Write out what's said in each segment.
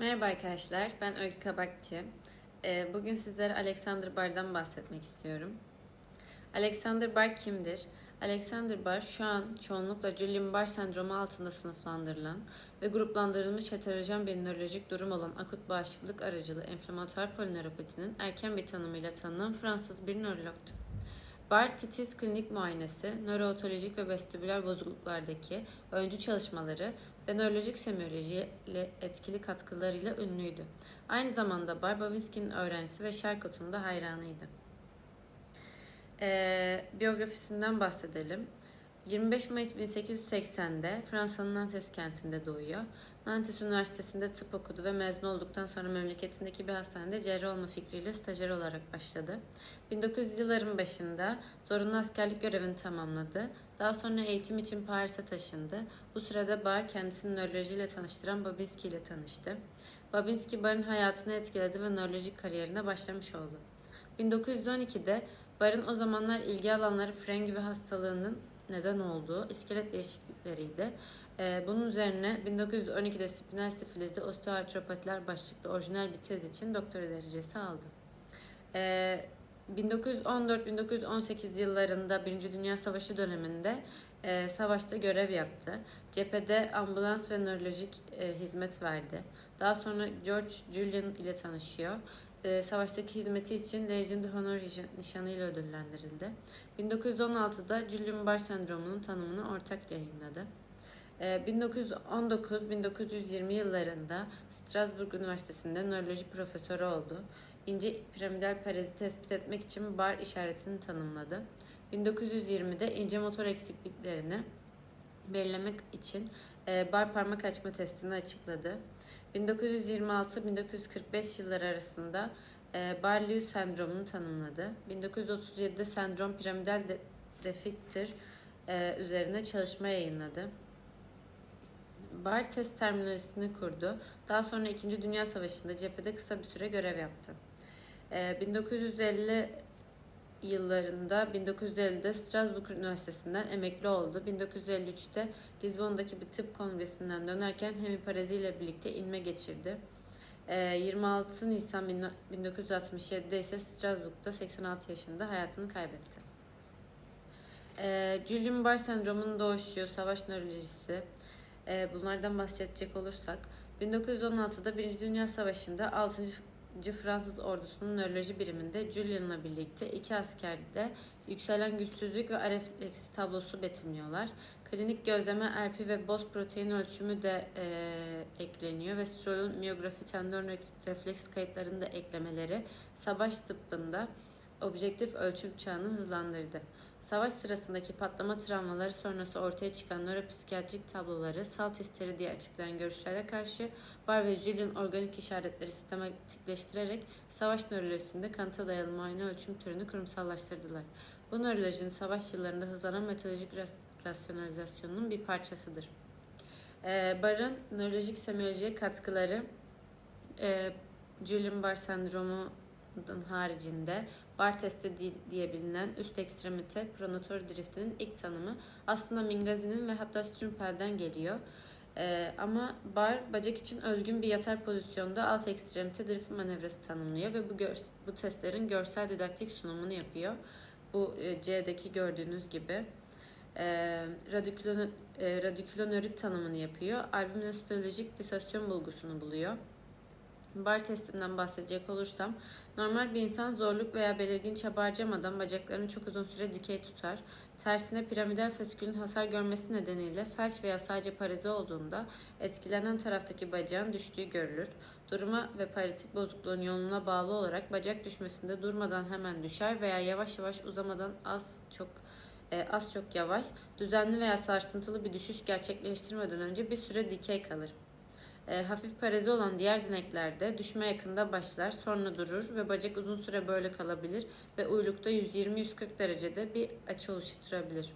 Merhaba arkadaşlar, ben Öykü Kabakçı. Ee, Bugün sizlere Alexander Barr'dan bahsetmek istiyorum. Alexander Barr kimdir? Alexander Barr şu an çoğunlukla Julian Barr sendromu altında sınıflandırılan ve gruplandırılmış heterojen bir nörolojik durum olan akut bağışıklık aracılı enflamatuar polinöropatinin erken bir tanımıyla tanınan Fransız bir nörologtu. Bar titiz klinik muayenesi, nörootolojik ve vestibüler bozukluklardaki öncü çalışmaları ve nörolojik semiyoloji etkili katkılarıyla ünlüydü. Aynı zamanda Bar Babinski'nin öğrencisi ve Charcot'un da hayranıydı. Ee, biyografisinden bahsedelim. 25 Mayıs 1880'de Fransa'nın Nantes kentinde doğuyor. Nantes Üniversitesi'nde tıp okudu ve mezun olduktan sonra memleketindeki bir hastanede cerrah olma fikriyle stajyer olarak başladı. 1900 yılların başında zorunlu askerlik görevini tamamladı. Daha sonra eğitim için Paris'e taşındı. Bu sırada Bar kendisini nörolojiyle tanıştıran Babinski ile tanıştı. Babinski Bar'ın hayatını etkiledi ve nörolojik kariyerine başlamış oldu. 1912'de Bar'ın o zamanlar ilgi alanları frengi ve hastalığının neden olduğu iskelet değişiklikleriydi. Ee, bunun üzerine 1912'de spinal sifilizde osteoartropatiler başlıklı orijinal bir tez için doktora derecesi aldı. Ee, 1914-1918 yıllarında Birinci Dünya Savaşı döneminde e, savaşta görev yaptı. Cephede ambulans ve nörolojik e, hizmet verdi. Daha sonra George Julian ile tanışıyor. E, savaştaki hizmeti için Legion of Honor nişanı ile ödüllendirildi. 1916'da Julian Barr sendromunun tanımını ortak yayınladı. 1919-1920 yıllarında Strasbourg Üniversitesi'nde nöroloji profesörü oldu. İnce piramidal parezi tespit etmek için bar işaretini tanımladı. 1920'de ince motor eksikliklerini belirlemek için bar parmak açma testini açıkladı. 1926-1945 yılları arasında Bar-Lewis sendromunu tanımladı. 1937'de sendrom piramidal de defiktir üzerine çalışma yayınladı. Bar test terminolojisini kurdu. Daha sonra 2. Dünya Savaşı'nda cephede kısa bir süre görev yaptı. 1950 yıllarında 1950'de Strasbourg Üniversitesi'nden emekli oldu. 1953'te Lizbon'daki bir tıp kongresinden dönerken hemiparezi ile birlikte inme geçirdi. 26 Nisan 1967'de ise Strasbourg'da 86 yaşında hayatını kaybetti. Julian Barr sendromunun doğuşu, savaş nörolojisi, bunlardan bahsedecek olursak 1916'da Birinci Dünya Savaşı'nda 6. Fransız ordusunun nöroloji biriminde Julian'la birlikte iki askerde yükselen güçsüzlük ve refleksi tablosu betimliyorlar. Klinik gözleme RP ve BOS protein ölçümü de e, ekleniyor ve Stroll'un miyografi tendon refleks kayıtlarını da eklemeleri savaş tıbbında objektif ölçüm çağını hızlandırdı. Savaş sırasındaki patlama travmaları sonrası ortaya çıkan nöropsikiyatrik tabloları salt histeri diye açıklayan görüşlere karşı Bar ve Julian organik işaretleri sistematikleştirerek savaş nörolojisinde kanıta dayalı muayene ölçüm türünü kurumsallaştırdılar. Bu nörolojinin savaş yıllarında hızlanan metodolojik rasyonalizasyonunun bir parçasıdır. Ee, Bar'ın nörolojik semiyolojiye katkıları e, Julian Barr sendromu haricinde bar testi diye bilinen üst ekstremite pronator driftinin ilk tanımı aslında Mingazi'nin ve hatta Strümpel'den geliyor. Ee, ama bar bacak için özgün bir yatar pozisyonda alt ekstremite drift manevrası tanımlıyor ve bu, bu testlerin görsel didaktik sunumunu yapıyor. Bu e, C'deki gördüğünüz gibi. E, e, radikülonörit tanımını yapıyor. Albüminosteolojik disasyon bulgusunu buluyor. Bar testinden bahsedecek olursam, normal bir insan zorluk veya belirgin çaba harcamadan bacaklarını çok uzun süre dikey tutar. Tersine piramidal fasikülün hasar görmesi nedeniyle felç veya sadece parezi olduğunda etkilenen taraftaki bacağın düştüğü görülür. Duruma ve paratik bozukluğun yoğunluğuna bağlı olarak bacak düşmesinde durmadan hemen düşer veya yavaş yavaş uzamadan az çok e, az çok yavaş, düzenli veya sarsıntılı bir düşüş gerçekleştirmeden önce bir süre dikey kalır. E, hafif parezi olan diğer dineklerde düşme yakında başlar, sonra durur ve bacak uzun süre böyle kalabilir ve uylukta 120-140 derecede bir açı oluşturabilir.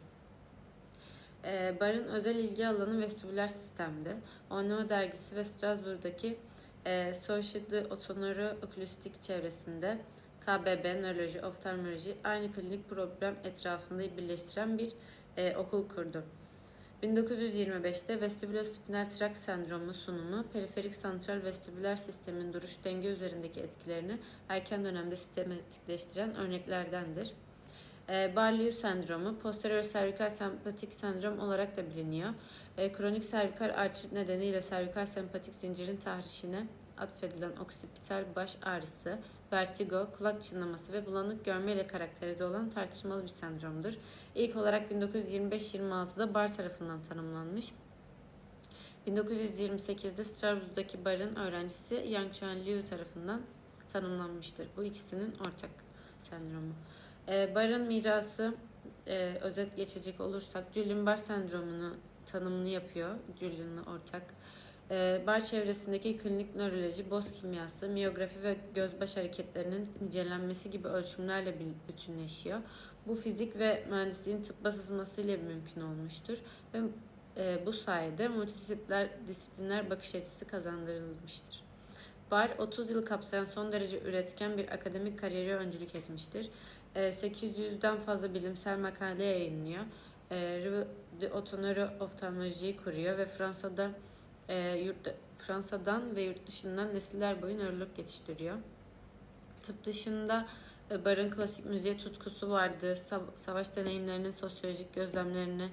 E, Bar'ın özel ilgi alanı vestibüler sistemde. Oynama dergisi ve Strasbourg'daki e, Société Autonome Oculistik çevresinde KBB, nöroloji, oftalmoloji aynı klinik problem etrafında birleştiren bir e, okul kurdu. 1925'te vestibülospinal trakt sendromu sunumu, periferik santral vestibüler sistemin duruş denge üzerindeki etkilerini erken dönemde sistematikleştiren örneklerdendir. E, Barlieu sendromu, posterior servikal sempatik sendrom olarak da biliniyor. E, kronik servikal artrit nedeniyle servikal sempatik zincirin tahrişine atfedilen oksipital baş ağrısı, vertigo, kulak çınlaması ve bulanık görme ile karakterize olan tartışmalı bir sendromdur. İlk olarak 1925-26'da Bar tarafından tanımlanmış. 1928'de Strasbourg'daki Bar'ın öğrencisi Yang Chuan Liu tarafından tanımlanmıştır. Bu ikisinin ortak sendromu. Ee, Bar'ın mirası e, özet geçecek olursak Julian Bar sendromunu tanımını yapıyor. Julian'la ortak. Ee, bar çevresindeki klinik nöroloji, boz kimyası, miyografi ve göz-baş hareketlerinin nicelenmesi gibi ölçümlerle bütünleşiyor. Bu fizik ve mühendisliğin tıbba sızmasıyla mümkün olmuştur ve e, bu sayede multidisipliner disiplinler bakış açısı kazandırılmıştır. Bar 30 yıl kapsayan son derece üretken bir akademik kariyeri öncülük etmiştir. 800'den fazla bilimsel makale yayınlıyor. Revue de Otoneurooftalmoloji'yi kuruyor ve Fransa'da e, yurt, Fransa'dan ve yurt dışından nesiller boyu nörolog yetiştiriyor. Tıp dışında e, Bar'ın klasik müziğe tutkusu vardı. Savaş deneyimlerinin sosyolojik gözlemlerini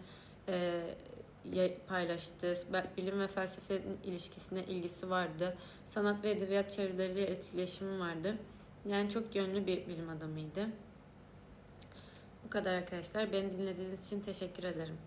e, paylaştı. Bilim ve felsefenin ilişkisine ilgisi vardı. Sanat ve edebiyat çevreleriyle etkileşimi vardı. Yani çok yönlü bir bilim adamıydı. Bu kadar arkadaşlar. Beni dinlediğiniz için teşekkür ederim.